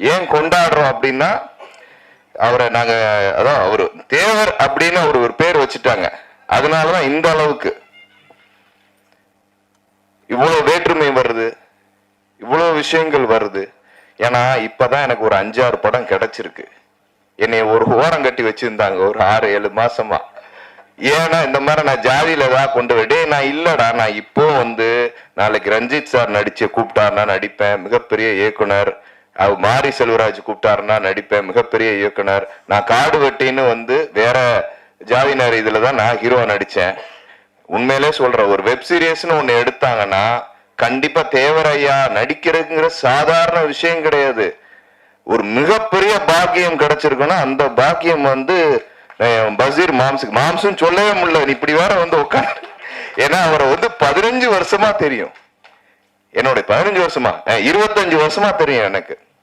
ஏன் கொண்டாடுறோம் அப்படின்னா அவரை நாங்க அதான் அவரு தேவர் அப்படின்னு அவர் ஒரு பேர் வச்சுட்டாங்க. அதனாலதான் இந்த அளவுக்கு. இவ்வளவு வேற்றுமை வருது. இவ்வளவு விஷயங்கள் வருது. ஏன்னா இப்பதான் எனக்கு ஒரு அஞ்சாறு படம் கிடைச்சிருக்கு. என்னை ஒரு ஓரம் கட்டி வச்சிருந்தாங்க ஒரு ஆறு ஏழு மாசமா. ஏன்னா இந்த மாதிரி நான் ஜாதியில தான் கொண்டு விடே நான் இல்லடா நான் இப்போ வந்து நாளைக்கு ரஞ்சித் சார் நடிச்சு கூப்பிட்டாருன்னா நடிப்பேன். மிகப்பெரிய இயக்குனர். மாரி செல்வராஜ் கூப்பிட்டாருன்னா நடிப்பேன். மிகப்பெரிய இயக்குனர். நான் காடு வெட்டின்னு வந்து வேற ஜாதியினர் இதுல தான் நான் ஹீரோ நடிச்சேன். உண்மையிலே சொல்றேன் ஒரு வெப் சீரியஸ்னு எடுத்தாங்கன்னா கண்டிப்பா தேவரையா நடிக்கிறதுங்கிற சாதாரண விஷயம் கிடையாது. ஒரு மிகப்பெரிய பாக்கியம் கிடைச்சிருக்குன்னா அந்த பாக்கியம் வந்து பசீர் மாம்சுக்கு. மாம்சுன்னு சொல்லவே முடியல. இப்படி வேற வந்து உட்காந்து ஏன்னா அவரை வந்து பதினஞ்சு வருஷமா தெரியும். என்னுடைய பதினஞ்சு வருஷமா இருபத்தஞ்சு வருஷமா தெரியும் எனக்கு.